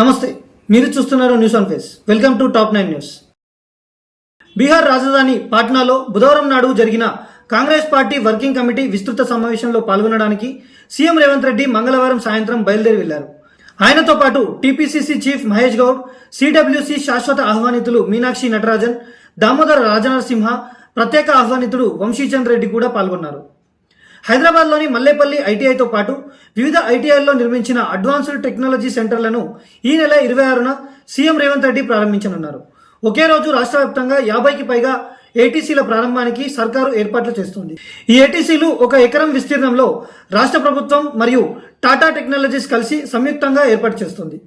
నమస్తే మీరు చూస్తున్నారు news on face welcome to top nine news Bihar రాజధాని పాట్నాలో బుధవారం నాడు జరిగిన కాంగ్రెస్ పార్టీ వర్కింగ్ కమిటీ విస్తృత సమావేశంలో పాల్గొనడానికి సీఎం రేవంత్ రెడ్డి మంగళవారం సాయంత్రం బయలుదేరి వెళ్ళారు. ఆయనతో పాటు TPCC chief Mahesh Goud CWC శాశ్వత ఆహ్వానితులు మీనాక్షి నటరాజన్ దామోదర రాజనరసింహ ప్రత్యేక ఆహ్వానితుడు వంశీచంద్ రెడ్డి కూడా పాల్గొన్నారు. హైదరాబాద్లోని మల్లేపల్లి ఐటీఐతో పాటు వివిధ ఐటీఐల్లో నిర్మించిన అడ్వాన్స్డ్ టెక్నాలజీ సెంటర్లను ఈ నెల ఇరవై ఆరున సీఎం రేవంత్ రెడ్డి ప్రారంభించనున్నారు. ఒకే రోజు రాష్ట్ర వ్యాప్తంగా యాభైకి పైగా ఏటీసీల ప్రారంభానికి సర్కారు ఏర్పాట్లు చేస్తుంది. ఈ ఏటీసీలు ఒక ఎకరం విస్తీర్ణంలో రాష్ట్ర ప్రభుత్వం మరియు టాటా టెక్నాలజీస్ కలిసి సంయుక్తంగా ఏర్పాటు చేస్తుంది.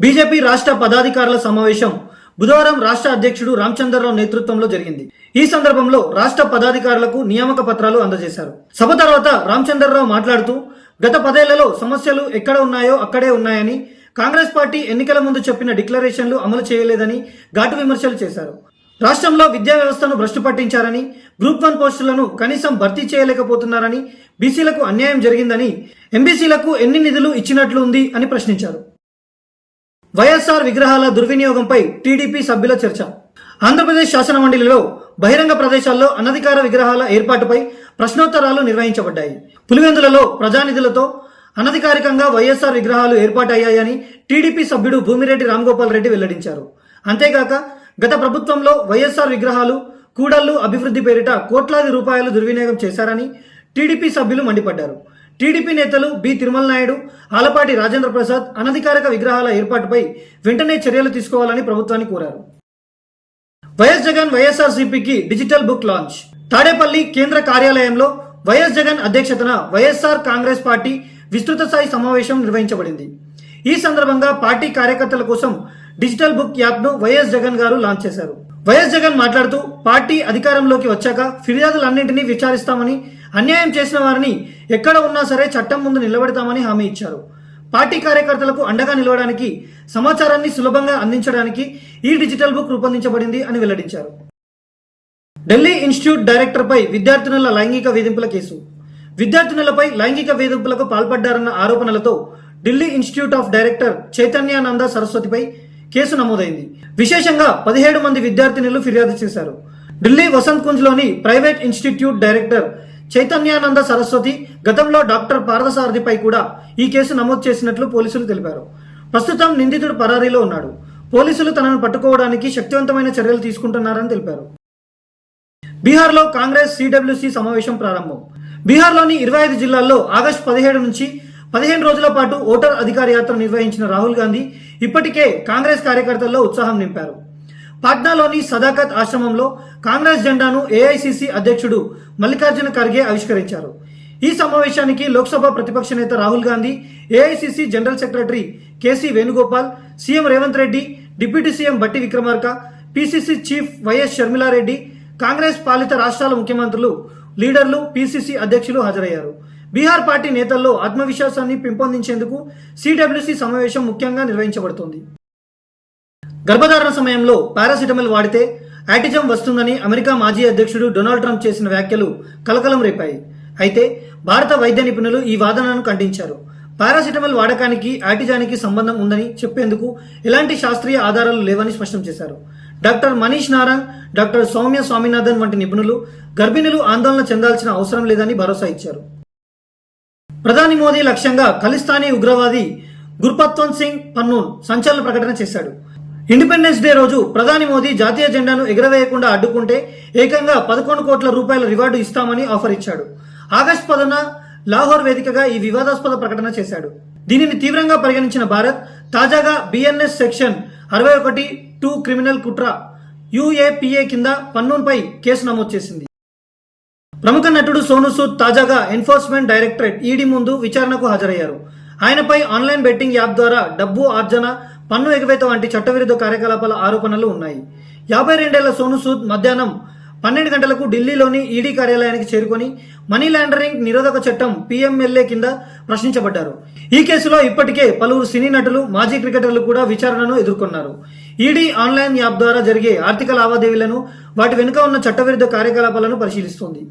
బీజేపీ రాష్ట్ర పదాధికారుల సమావేశం బుధవారం రాష్ట్ర అధ్యక్షుడు రామచంద్రరావు నేతృత్వంలో జరిగింది. ఈ సందర్భంలో రాష్ట్ర పదాధికారులకు నియామక పత్రాలు అందజేశారు. సభ తర్వాత రామచంద్రరావు మాట్లాడుతూ గత పదేళ్ళలో సమస్యలు ఎక్కడ ఉన్నాయో అక్కడే ఉన్నాయని కాంగ్రెస్ పార్టీ ఎన్నికల ముందు చెప్పిన డిక్లరేషన్లు అమలు చేయలేదని ఘాటు విమర్శలు చేశారు. రాష్ట్రంలో విద్యా వ్యవస్థను భ్రష్టు పట్టించారని గ్రూప్ వన్ పోస్టులను కనీసం భర్తీ చేయలేకపోతున్నారని బీసీలకు అన్యాయం జరిగిందని ఎంబీసీలకు ఎన్ని నిధులు ఇచ్చినట్లు ఉంది అని ప్రశ్నించారు. వైఎస్ఆర్ విగ్రహాల దుర్వినియోగంపై టీడీపీ సభ్యుల చర్చ. ఆంధ్రప్రదేశ్ శాసన మండలిలో బహిరంగ ప్రదేశాల్లో అనధికార విగ్రహాల ఏర్పాటుపై ప్రశ్నోత్తరాలు నిర్వహించబడ్డాయి. పులివెందులలో ప్రజానిధులతో అనధికారికంగా వైఎస్ఆర్ విగ్రహాలు ఏర్పాటయ్యాయని టీడీపీ సభ్యుడు భూమిరెడ్డి రామ్గోపాల్ రెడ్డి వెల్లడించారు. అంతేగాక గత ప్రభుత్వంలో వైఎస్ఆర్ విగ్రహాలు కూడళ్ళు అభివృద్ధి పేరిట కోట్లాది రూపాయలు దుర్వినియోగం చేశారని టీడీపీ సభ్యులు మండిపడ్డారు. టీడీపీ నేతలు బి. తిరుమల నాయుడు ఆలపాటి రాజేంద్ర ప్రసాద్ అనధికారిక విగ్రహాల ఏర్పాటుపై వెంటనే చర్యలు తీసుకోవాలని ప్రభుత్వాన్ని కోరారు. వైఎస్ జగన్ వైఎస్ఆర్సీపీకి డిజిటల్ బుక్ లాంచ్. తాడేపల్లి కేంద్ర కార్యాలయంలో వైఎస్ జగన్ అధ్యక్షతన వైఎస్ఆర్ కాంగ్రెస్ పార్టీ విస్తృత స్థాయి సమావేశం నిర్వహించబడింది. ఈ సందర్భంగా పార్టీ కార్యకర్తల కోసం డిజిటల్ బుక్ యాప్ను వైఎస్ జగన్ గారు లాంచ్ చేశారు. వైఎస్ జగన్ మాట్లాడుతూ పార్టీ అధికారంలోకి వచ్చాక ఫిర్యాదులన్నింటినీ విచారిస్తామని అన్యాయం చేసిన వారిని ఎక్కడ ఉన్నా సరే చట్టం ముందు నిలబెడతామని హామీ ఇచ్చారు. పార్టీ కార్యకర్తలకు అండగా నిలవడానికి సమాచారాన్ని సులభంగా అందించడానికి ఈ డిజిటల్ బుక్ రూపొందించబడింది అని వెల్లడించారు. ఢిల్లీ ఇన్స్టిట్యూట్ డైరెక్టర్పై విద్యార్థినుల లైంగిక వేధింపుల కేసు. విద్యార్థినులపై లైంగిక వేధింపులకు పాల్పడ్డారన్న ఆరోపణలతో Delhi institute of director Chaitanyananda సరస్వతిపై case నమోదైంది. విశేషంగా పదిహేడు మంది విద్యార్థినులు ఫిర్యాదు చేశారు. Delhi Vasant కుంజ్లోని private institute director Chaitanyananda Saraswati గతంలో డాక్టర్ పార్థసారథిపై కూడా ఈ కేసు నమోదు చేసినట్లు పోలీసులు తెలిపారు. ప్రస్తుతం నిందితుడు పరారీలో ఉన్నాడు. పోలీసులు తనను పట్టుకోవడానికి శక్తివంతమైన చర్యలు తీసుకుంటున్నారని తెలిపారు. బీహార్లో కాంగ్రెస్ సిడబ్ల్యూసి సమావేశం ప్రారంభం. బీహార్లోని ఇరవై ఐదు జిల్లాల్లో ఆగస్టు పదిహేడు నుంచి పదిహేను రోజుల పాటు ఓటర్ అధికార యాత్ర నిర్వహించిన రాహుల్ గాంధీ ఇప్పటికే కాంగ్రెస్ కార్యకర్తల్లో ఉత్సాహం నింపారు. పాట్నాలోని సదాకత్ ఆశ్రమంలో కాంగ్రెస్ జెండాను ఏఐసిసి అధ్యక్షుడు మల్లికార్జున ఖర్గే ఆవిష్కరించారు. ఈ సమావేశానికి లోక్సభ ప్రతిపక్ష నేత Rahul Gandhi AICC general secretary KC Venugopal CM Revanth Reddy deputy CM Bhatti Vikramarka PCC chief YS Sharmila Reddy Congress పాలిత రాష్ట్రాల ముఖ్యమంత్రులు లీడర్లు పిసిసి అధ్యక్షులు హాజరయ్యారు. బీహార్ పార్టీ నేతల్లో ఆత్మవిశ్వాసాన్ని పెంపొందించేందుకు సిడబ్ల్యూసి సమావేశం ముఖ్యంగా నిర్వహించబడుతోంది. గర్భధారణ సమయంలో పారాసిటమల్ వాడితే యాటిజం వస్తుందని అమెరికా మాజీ అధ్యక్షుడు డొనాల్డ్ ట్రంప్ చేసిన వ్యాఖ్యలు కలకలం రేపాయి. అయితే భారత వైద్య నిపుణులు ఈ వాదనను ఖండించారు. పారాసిటమల్ వాడకానికి యాటిజానికి సంబంధం ఉందని చెప్పేందుకు ఎలాంటి శాస్త్రీయ ఆధారాలు లేవని స్పష్టం చేశారు. డాక్టర్ మనీష్ నారాంగ్ డాక్టర్ సౌమ్య స్వామినాథన్ వంటి నిపుణులు గర్భిణులు ఆందోళన చెందాల్సిన అవసరం లేదని భరోసా ఇచ్చారు. ప్రధాని మోదీ లక్ష్యంగా ఖలిస్తానీ ఉగ్రవాది గుర్పత్వంత్ సింగ్ పన్నూన్ సంచలన ప్రకటన చేశాడు. ఇండిపెండెన్స్ డే రోజు ప్రధాని మోదీ జాతీయ జెండాను ఎగురవేయకుండా అడ్డుకుంటే ఏకంగా పదకొండు కోట్ల రూపాయల రివార్డు ఇస్తామని ఆఫర్ ఇచ్చాడు. ఆగస్టు పదున లాహోర్ వేదికగా ఈ వివాదాస్పద ప్రకటన చేశాడు. దీనిని తీవ్రంగా పరిగణించిన భారత్ తాజాగా బిఎన్ఎస్ సెక్షన్ అరవై ఒకటి టూ క్రిమినల్ కుట్ర యుఏపిఏ కింద పన్నూన్పై కేసు నమోదు చేసింది. ప్రముఖ నటుడు సోను సూద్ తాజాగా ఎన్ఫోర్స్మెంట్ డైరెక్టరేట్ ఈడీ ముందు విచారణకు హాజరయ్యారు. ఆయనపై ఆన్లైన్ బెట్టింగ్ యాప్ ద్వారా డబ్బు ఆర్జన పన్ను ఎగవేత వంటి చట్టవిరుద్ధ కార్యకలాపాల ఆరోపణలు ఉన్నాయి. యాభై రెండేళ్ళ సోను సూద్ మధ్యాహ్నం పన్నెండు గంటలకు ఢిల్లీలోని ఈడీ కార్యాలయానికి చేరుకొని మనీ లాండరింగ్ నిరోధక చట్టం పీఎంఎల్ఏ కింద ప్రశ్నించబడ్డారు. ఈ కేసులో ఇప్పటికే పలువురు సినీ నటులు మాజీ క్రికెటర్లు కూడా విచారణను ఎదుర్కొన్నారు. ఈడీ ఆన్లైన్ యాప్ ద్వారా జరిగే ఆర్థిక లావాదేవీలను వాటి వెనుక ఉన్న చట్టవిరుద్ధ కార్యకలాపాలను పరిశీలిస్తోంది.